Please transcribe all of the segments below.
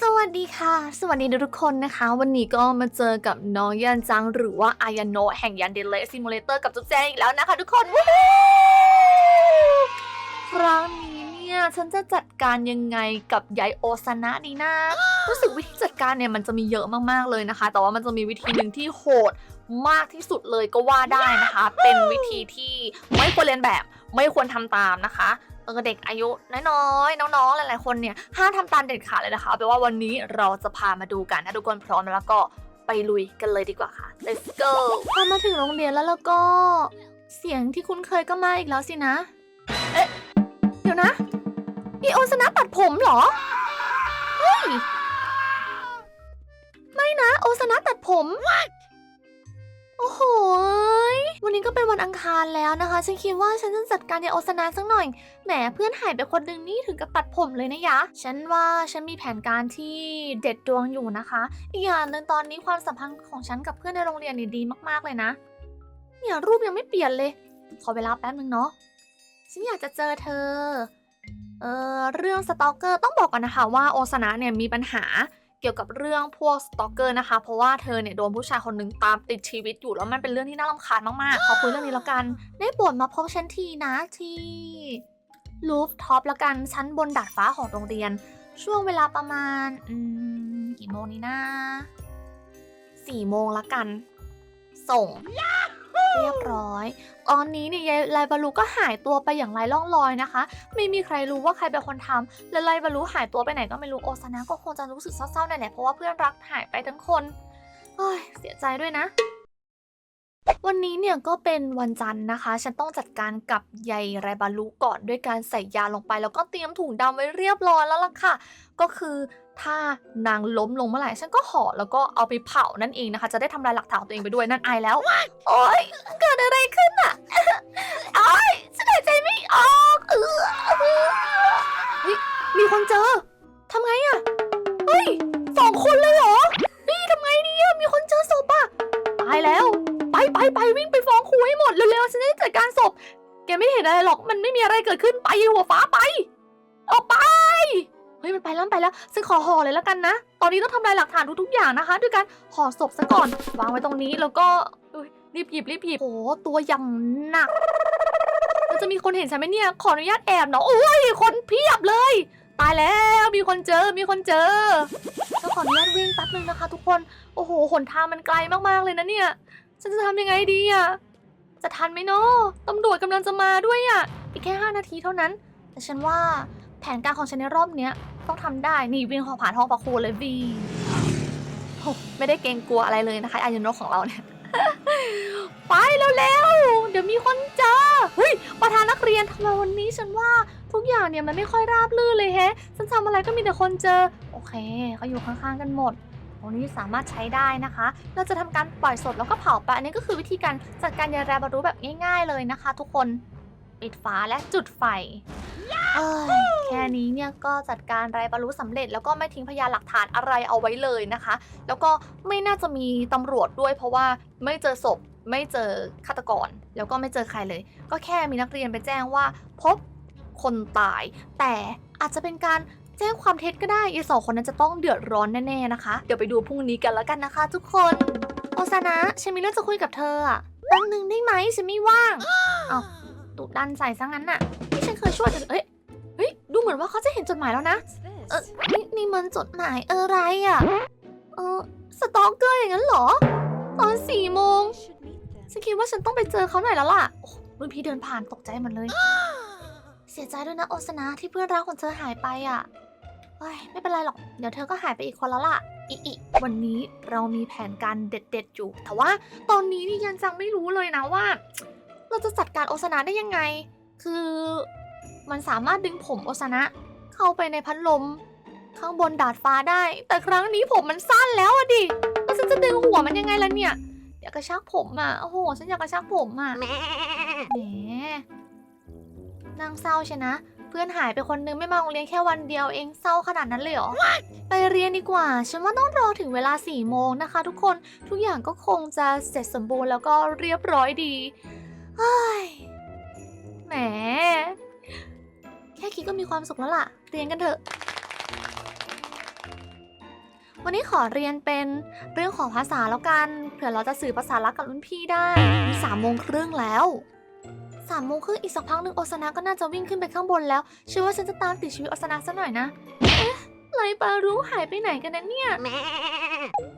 สวัสดีค่ะ สวัสดีทุกคนนะคะ วันนี้ก็มาเจอกับน้องยันจังหรือว่าอายาโนะแห่งยันเดเลซิมูเลเตอร์กับจุ๊บแจงอีกแล้วนะคะทุกคนวู้ครั้งนี้เนี่ยฉันจะจัดการยังไงกับยายโอซานะดีนะ รู้สึกวิธีจัดการเนี่ยมันจะมีเยอะมากๆเลยนะคะ แต่ว่ามันจะมีวิธีหนึ่งที่โหดมากที่สุดเลยก็ว่าได้นะคะ เป็นวิธีที่ไม่ควรเรียนแบบไม่ควรทำตามนะคะ เออเด็กอายุน้อยๆน้องๆหลายๆคนเนี่ยห้ามทำตามเด็ดขาดเลยนะคะเอาเป็นว่าวันนี้เราจะพามาดูกันถ้าทุกคนพร้อมแล้วก็ไปลุยกันเลยดีกว่าค่ะ let's go พอมาถึงโรงเรียนแล้วแล้วก็ เสียงที่คุ้นเคยก็มาอีกแล้วสินะ เอ๊ะ เดี๋ยวนะนี่โอซนะตัดผมเหรอ เฮ้ย ไม่นะ โอซนะตัดผม โอ้โห วันนี้ก็เป็นวันอังคารแล้วนะคะ ฉันคิดว่าฉันจะจัดการยายโอซานะสักหน่อย แหมเพื่อนหายไปคนหนึ่งนี่ถึงกับตัดผมเลยนะยะ ฉันว่าฉันมีแผนการที่เด็ดดวงอยู่นะคะ อีกอย่างหนึ่งตอนนี้ความสัมพันธ์ของฉันกับเพื่อนในโรงเรียนนี่ดีมากๆเลยนะ เนี่ยรูปยังไม่เปลี่ยนเลย ขอเวลาแป๊บนึงเนาะ ฉันอยากจะเจอเธอ เออเรื่องสตอกเกอร์ต้องบอกก่อนนะคะว่าโอซานะเนี่ยมีปัญหา เกี่ยวกับเรื่องพวกสตอกเกอร์นะคะ เพราะว่าเธอเนี่ยโดนผู้ชายคนหนึ่งตามติดชีวิตอยู่แล้วมันเป็นเรื่องที่น่ารำคาญมากๆ ขอคุยเรื่องนี้แล้วกัน ได้โปรดมาพบฉันทีนะที่ลูฟท็อปแล้วกันชั้นบนดาดฟ้าของโรงเรียน ช่วงเวลาประมาณอืมกี่โมงนี้นะสี่โมงละกัน ส่ง เรียบร้อย ตอนนี้เนี่ยยายไลบารูก็หายตัวไปอย่างไร้ร่องรอยนะคะ ไม่มีใครรู้ว่าใครเป็นคนทำและไลบารูหายตัวไปไหนก็ไม่รู้โอซานะก็คงจะรู้สึกเศร้าๆแน่ๆเพราะว่าเพื่อนรักหายไปทั้งคนเฮ้ยเสียใจด้วยนะวันนี้เนี่ยก็เป็นวันจันทร์นะคะ ฉันต้องจัดการกับยายไรบารุก่อนด้วยการใส่ยาลงไป แล้วก็เตรียมถุงดำไว้เรียบร้อยแล้วล่ะค่ะ ก็คือ ถ้านางล้มลงเมื่อไหร่ฉันก็ห่อแล้วก็เอาไปเผานั่นเองนะคะ จะได้ทำลายหลักฐานของตัวเองไปด้วยนั่นอายแล้ว โอ๊ยเกิดอะไรขึ้นอะโอ๊ยฉันหายใจไม่ออกเออเฮ้ยมีคนเจอทำไงอะเฮ้ยสองคนเลยเหรอนี่ทำไงดีอะมีคนเจอศพอะตายแล้ว ไปไปไปวิ่งไปฟ้องครูให้หมดเร็วๆฉันจะจัดการศพแกไม่เห็นอะไรหรอกมันไม่มีอะไรเกิดขึ้นไปหัวฟ้าไป ออกไป เฮ้ยมันไปแล้วมันไปแล้วฉันขอห่อเลยแล้วกันนะ ตอนนี้ต้องทำลายหลักฐานทุกๆอย่างนะคะ ด้วยการห่อศพซะก่อนวางไว้ตรงนี้แล้วก็รีบหยิบรีบหยิบโอ้ตัวอย่างหนักแล้วจะมีคนเห็นฉันไหมเนี่ยขออนุญาตแอบเนาะโอ้ยคนเพียบเลย ตายแล้วมีคนเจอมีคนเจอแล้วขออนุญาตวิ่งแป๊บนึงนะคะ ทุกคนโอ้โหหนทางมันไกลมากๆเลยนะเนี่ยฉันจะทำยังไงดีอะจะทันไหมเนาะตำรวจกำลังจะมาด้วยอะอีกแค่ 5 นาทีเท่านั้น แต่ฉันว่า ผนการของฉันในรอบเนี้ยต้องทำได้ นี่วิ่งขอผ่านห้องประคูเลยวีโอ้ไม่ได้เกรงกลัวอะไรเลยนะคะอายุโนของเราเนี่ย ไปเร็วๆ เดี๋ยวมีคนเจอเฮ้ยประธานนักเรียนทำไมวันนี้ฉันว่าทุกอย่างเนี่ยมันไม่ค่อยราบรื่นเลยแฮะ ฉันทำอะไรก็มีแต่คนเจอ โอเคเขาอยู่ข้างๆกันหมดตรงนี้สามารถใช้ได้นะคะ เราจะทำการปล่อยสดแล้วก็เผาไป อันนี้ก็คือวิธีการจัดการยาแรบารุแบบง่าย ๆเลยนะคะ ทุกคน ปิดฝาและจุดไฟเอ้ยแค่นี้เนี่ยก็จัดการไรบารุสำเร็จ แล้วก็ไม่ทิ้งพยานหลักฐานอะไรเอาไว้เลยนะคะ แล้วก็ไม่น่าจะมีตำรวจด้วย เพราะว่าไม่เจอศพ ไม่เจอฆาตกร แล้วก็ไม่เจอใครเลย ก็แค่มีนักเรียนไปแจ้งว่า พบคนตาย แต่อาจจะเป็นการแจ้งความเท็จก็ได้ยายสองคนนั้นจะต้องเดือดร้อนแน่ๆนะคะ เดี๋ยวไปดูพรุ่งนี้กันแล้วกันนะคะ ทุกคนโอซานะฉันมีเรื่องจะคุยกับเธออะแป๊บนึงได้ไหมฉันไม่ว่างเอาตุ ดันใส่ซะงั้นน่ะที่ฉันเคยช่วยเธอเอ้ยเฮ้ยดูเหมือนว่าเขาจะเห็นจดหมายแล้วนะ เออนี่นี่มันจดหมายอะไรอะเออสตอกเกอร์อย่างนั้นเหรอ ตอนสี่โมงฉันคิดว่าฉันต้องไปเจอเขาหน่อยแล้วล่ะโอ้รุ่นพี่เดินผ่านตกใจหมดเลย เสียใจด้วยนะโอซานะที่เพื่อนรักของเธอหายไปอะเฮ้ยไม่เป็นไรหรอก เดี๋ยวเธอก็หายไปอีกคนแล้วล่ะ อีอีวันนี้เรามีแผนการเด็ดๆอยู่ แต่ว่าตอนนี้นี่ยันจังไม่รู้เลยนะว่า เราจะจัดการโอซานะได้ยังไง คือมันสามารถดึงผมโอซานะเข้าไปในพัดลม ข้างบนดาดฟ้าได้ แต่ครั้งนี้ผมมันสั้นแล้วอะดิแล้วฉันจะดึงหัวมันยังไงล่ะเนี่ยอยากกระชากผมอะโอ้โหฉันอยากกระชากผมอะแหมนางเศร้าใช่นะ เพื่อนหายไปคนนึงไม่มาโรงเรียนแค่วันเดียวเองเศร้าขนาดนั้นเลยเหรอไปเรียนดีกว่า ฉันว่าต้องรอถึงเวลา4ี่โมงนะคะ ทุกคนทุกอย่างก็คงจะเสร็จสมบูรณ์แล้วก็เรียบร้อยดี เฮ้ยแหม แค่คิดก็มีความสุขแล้วล่ะ เรียนกันเถอะ วันนี้ขอเรียนเป็นเรื่องของภาษาแล้วกัน เผื่อเราจะสื่อภาษารักกับรุ่นพี่ได้มีสามโมงครึ่งแล้วสามโมงครึ่งอีกสักพักหนึ่งโอซานะก็น่าจะวิ่งขึ้นไปข้างบนแล้วเชื่อว่าฉันจะตามติดชีวิตโอซานะซะหน่อยนะ เอ๊ะ ไลปารู้หายไปไหนกันนะเนี่ย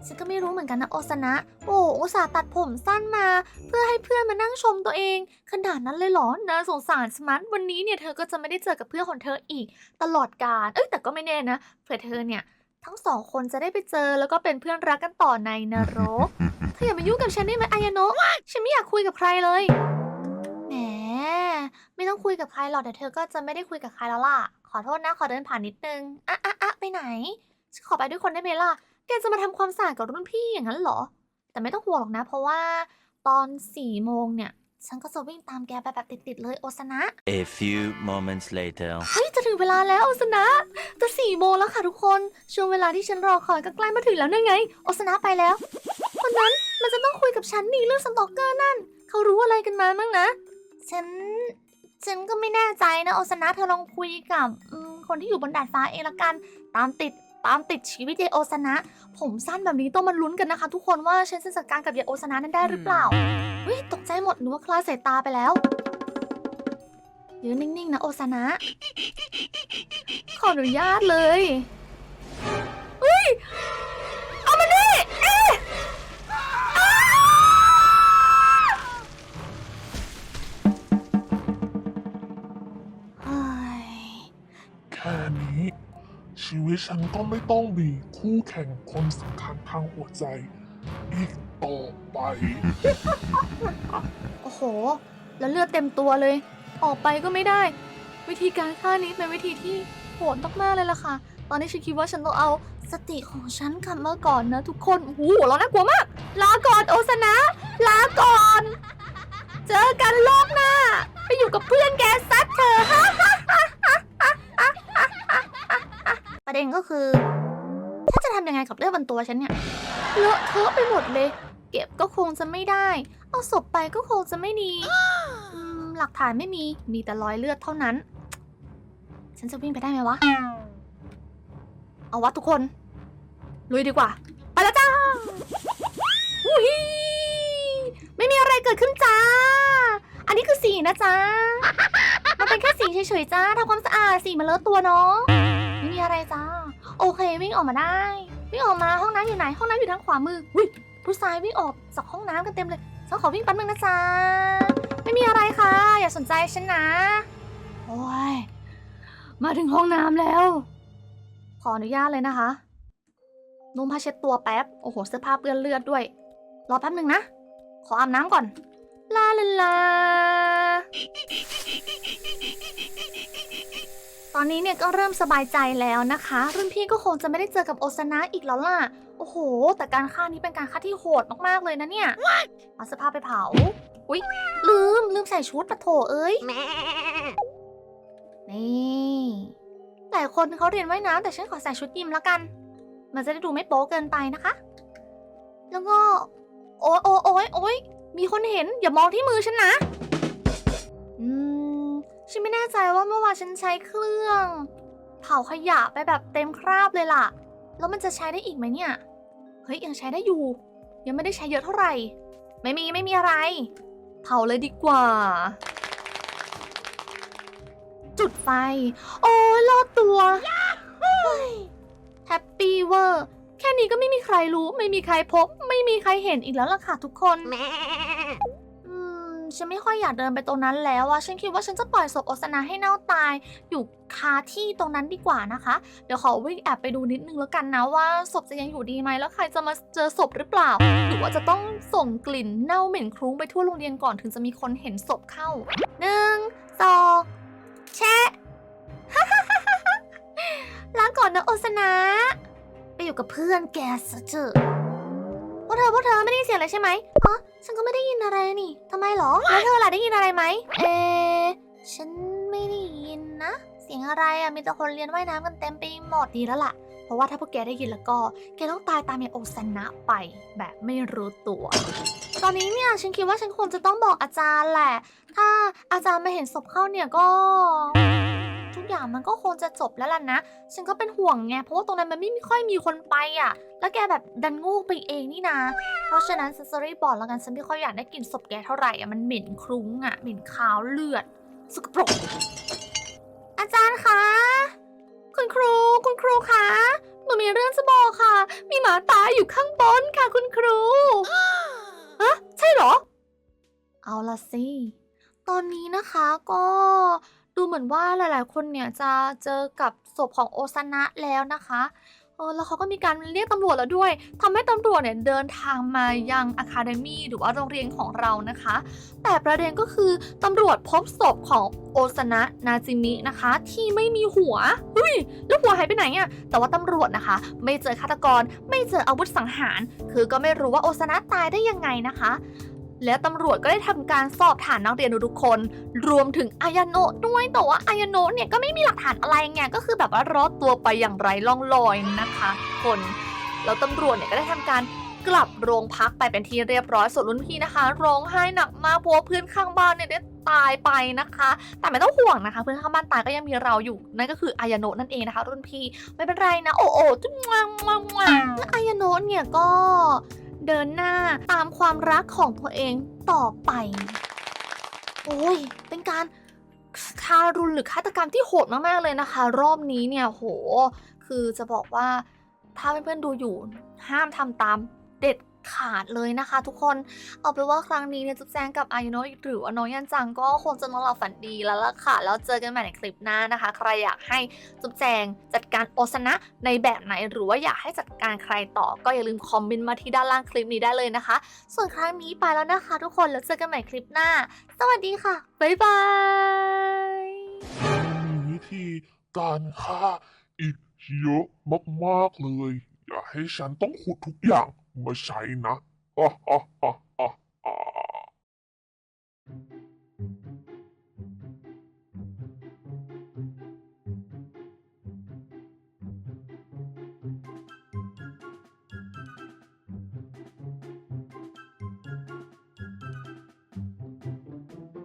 ฉันก็ไม่รู้เหมือนกันนะโอซานะ โอ้อุตส่าห์ตัดผมสั้นมา เพื่อให้เพื่อนมานั่งชมตัวเอง ขนาดนั้นเลยเหรอน่าสงสารสมัตวันนี้เนี่ยเธอก็จะไม่ได้เจอกับเพื่อนของเธออีก ตลอดกาลเอ้ยแต่ก็ไม่แน่นะเผื่อเธอเนี่ย ทั้งสองคนจะได้ไปเจอแล้วก็เป็นเพื่อนรักกันต่อในนรกเธออย่ามายุ่งกับฉันได้ไหมอายาโนะฉันไม่อยากคุยกับใครเลยแหมไม่ต้องคุยกับใครหรอกเดี๋ยวเธอก็จะไม่ได้คุยกับใครแล้วล่ะ ขอโทษนะ ขอเดินผ่านนิดนึงอะอะอะไปไหนฉันขอไปด้วยคนได้ไหมล่ะ แกจะมาทำความสะอาดกับรุ่นพี่อย่างนั้นเหรอ แต่ไม่ต้องห่วงหรอกนะ เพราะว่าตอนสี่โมงเนี่ย ฉันก็จะวิ่งตามแกไปแบบติดๆเลยโอซานะ A few moments later. เฮ้ย จะถึงเวลาแล้วโอซานะจะสี่โมงแล้วค่ะทุกคน ช่วงเวลาที่ฉันรอคอยก็ใกล้มาถึงแล้วนั่นไง โอซานะไปแล้ว คนนั้นมันจะต้องคุยกับฉันนี่เรื่องสตอกเกอร์นั่น เขารู้อะไรกันมาบ้างนะ ฉัน ฉันก็ไม่แน่ใจนะโอซานะเธอลองคุยกับอืมคนที่อยู่บนดาดฟ้าเองละกัน ตามติดตามติดชีวิตยายโอซานะ ผมสั้นแบบนี้ต้องมาลุ้นกันนะคะ ทุกคนว่าฉันจะจัดการกับยายโอซานะนั้นได้หรือเปล่าเฮ้ยตกใจหมดหนูว่าคลาดสายตาไปแล้วยืนนิ่งๆนะโอซานะ ขออนุญาตเลยเฮ้ย ชีวิตฉันก็ไม่ต้องมีคู่แข่งคนสำคัญทางหัวใจ อีกต่อไป โอ้โห แล้วเลือดเต็มตัวเลย ออกไปก็ไม่ได้ วิธีการฆ่านี้เป็นวิธีที่โหดมากๆเลยล่ะค่ะ ตอนนี้ฉันคิดว่าฉันต้องเอาสติของฉันกลับมาก่อนนะทุกคนโอ้โหหัวเราะน่ากลัวมาก ลาก่อนโอซานะ ลาก่อน เจอกันรอบหน้า ไปอยู่กับเพื่อนแกซัดเธอ ประเด็นก็คือถ้าจะทำยังไงกับเลือดบนตัวฉันเนี่ยเลอะเทอะไปหมดเลย เก็บก็คงจะไม่ได้ เอาศพไปก็คงจะไม่ดีอืมหลักฐานไม่มีมีแต่รอยเลือดเท่านั้น ฉันจะวิ่งไปได้ไหมวะ เอาวะทุกคน ลุยดีกว่า ไปแล้วจ้าอุ้ยไม่มีอะไรเกิดขึ้นจ้า อันนี้คือสีนะจ้ามันเป็นแค่สีเฉยๆจ้าทำความสะอาดสีมันเลอะตัวเนาะ มีอะไรจ้า โอเควิ่งออกมาได้ วิ่งออกมาห้องน้ำอยู่ไหน ห้องน้ำอยู่ทางขวามืออุ้ยผู้ชายวิ่งออกจากห้องน้ำกันเต็มเลยฉันขอวิ่งแป๊บนึงนะจ๊ะไม่มีอะไรค่ะ อย่าสนใจฉันนะ โอ้ย มาถึงห้องน้ำแล้ว ขออนุญาตเลยนะคะนุ่มผ้าเช็ดตัวแป๊บ โอ้โห เสื้อผ้าเปื้อนเลือดด้วย รอแป๊บนึงนะ ขออาบน้ำก่อน ลาลาลา อนนี้เนี่ยก็เริ่มสบายใจแล้วนะคะ รุ่นพี่ก็คงจะไม่ได้เจอกับโอซานะอีกแล้วล่ะ โอ้โห แต่การฆ่านี้เป็นการฆ่าที่โหดมากๆเลยนะเนี่ยเอาเสื้อผ้าไปเผา อุ๊ย ลืมลืมใส่ชุดปะโถเอ้ย นี่หลายคนเขาเรียนว่ายน้ำแต่ฉันขอใส่ชุดยิมแล้วกัน มันจะได้ดูไม่โป๊เกินไปนะคะ แล้วก็ โอ๊ยโอ๊ยโอ๊ยมีคนเห็นอย่ามองที่มือฉันนะ ฉันไม่แน่ใจว่าเมื่อวานฉันใช้เครื่อง เผาขยะไปแบบเต็มคราบเลยล่ะ แล้วมันจะใช้ได้อีกไหมเนี่ย เฮ้ยยังใช้ได้อยู่ ยังไม่ได้ใช้เยอะเท่าไหร่ ไม่มีไม่มีอะไร เผาเลยดีกว่า จุดไฟ โอ้ยรอดตัวแฮปปี้เวอร์ แค่นี้ก็ไม่มีใครรู้ ไม่มีใครพบ ไม่มีใครเห็นอีกแล้วล่ะค่ะทุกคนอืม ฉันไม่ค่อยอยากเดินไปตรงนั้นแล้วอะฉันคิดว่าฉันจะปล่อยศพโอสนาให้เน่าตาย อยู่คาที่ตรงนั้นดีกว่านะคะ เดี๋ยวขอวิ่งแอบไปดูนิดนึงแล้วกันนะว่าศพจะยังอยู่ดีไหมแล้วใครจะมาเจอศพหรือเปล่า หรือว่าจะต้องส่งกลิ่นเน่าเหม็นคลุ้งไปทั่วโรงเรียนก่อนถึงจะมีคนเห็นศพเข้าหนึ่งสองแชะล้างก่อนนะโอสนา ไปอยู่กับเพื่อนแกซะเถอะ เธอพวกเธอไม่ได้ยินเสียงอะไรใช่ไหมอ๋อฉันก็ไม่ได้ยินอะไรนี่ทำไมหรอ แล้วเธอล่ะได้ยินอะไรไหมเอะฉันไม่ได้ยินนะ เสียงอะไรอะมีแต่คนเรียนว่ายน้ำกันเต็มไปหมดดีแล้วล่ะ เพราะว่าถ้าพวกแกได้ยินแล้วก็ แกต้องตายตามอย่างโอซานะไปแบบไม่รู้ตัว ตอนนี้เนี่ยฉันคิดว่าฉันควรจะต้องบอกอาจารย์แหละ ถ้าอาจารย์มาเห็นศพเข้าเนี่ยก็ ทุกอย่างมันก็คงจะจบแล้วล่ะนะ ฉันก็เป็นห่วงไง เพราะว่าตรงนั้นมันไม่ค่อยมีคนไปอะ แล้วแกแบบดันงูไปเองนี่นะ เพราะฉะนั้นซัสซอรี่บอกแล้วกันฉันไม่ค่อยอยากได้กลิ่นศพแกเท่าไหร่อะ มันเหม็นคลุ้งอะ เหม็นคาวเลือดสกปรก อาจารย์คะ คุณครู คุณครูคะหนูมีเรื่องจะบอกค่ะ มีหมาตายอยู่ข้างบนค่ะ คุณครูฮะใช่เหรอ เอาละสิ ตอนนี้นะคะก็ ดูเหมือนว่าหลายๆ คนเนี่ยจะเจอกับศพของโอซานะแล้วนะคะเออแล้วเขาก็มีการเรียกตำรวจแล้วด้วยทำให้ตำรวจเนี่ยเดินทางมายังอะคาเดมีหรือว่าโรงเรียนของเรานะคะ แต่ประเด็นก็คือตำรวจพบศพของโอซานะนาจิมินะคะ ที่ไม่มีหัวเฮ้ยแล้วหัวหายไปไหนอะแต่ว่าตำรวจนะคะ ไม่เจอฆาตกร ไม่เจออาวุธสังหาร คือก็ไม่รู้ว่าโอซานะตายได้ยังไงนะคะ และตำรวจก็ได้ทำการสอบถามนักเรียนทุกคน รวมถึงอายาโนะด้วยแต่ว่าอายาโนะเนี่ยก็ไม่มีหลักฐานอะไรไงก็คือแบบว่ารอดตัวไปอย่างไร้ล่องลอยนะคะ คนแล้วตำรวจเนี่ยก็ได้ทำการกลับโรงพักไปเป็นที่เรียบร้อยส่วนรุ่นพี่นะคะ ร้องไห้หนักมากเพราะว่าเพื่อนข้างบ้านเนี่ยได้ตายไปนะคะ แต่ไม่ต้องห่วงนะคะ เพื่อนข้างบ้านตายก็ยังมีเราอยู่นั่นก็คืออายาโนะนั่นเองนะคะ รุ่นพี่ไม่เป็นไรนะ โอ้โอ้จุ๊มวมวมวและอายาโนะเนี่ยก็ เดินหน้าตามความรักของตัวเองต่อไป โอ้ย เป็นการทารุณหรือฆาตกรรมที่โหดมากๆเลยนะคะ รอบนี้เนี่ยโห คือจะบอกว่าถ้าเพื่อนๆดูอยู่ ห้ามทำตามเด็ด ขาดเลยนะคะ ทุกคนเอาเป็นว่าครั้งนี้เนี่ยจุ๊บแจงกับอายุโนะหรือว่าน้องยันจังก็คงจะนอนหลับฝันดีแล้วล่ะค่ะ แล้วเจอกันใหม่ในคลิปหน้านะคะ ใครอยากให้จุ๊บแจงจัดการโอซานะในแบบไหนหรือว่าอยากให้จัดการใครต่อ ก็อย่าลืมคอมเมนต์มาที่ด้านล่างคลิปนี้ได้เลยนะคะ ส่วนครั้งนี้ไปแล้วนะคะ ทุกคนแล้วเจอกันใหม่คลิปหน้า สวัสดีค่ะบ๊ายบายมีวิธีการฆ่าอีกเยอะมากๆเลย ให้ฉันต้องขุดทุกอย่างมาใช้นะอ๋ออ๋ออ๋อ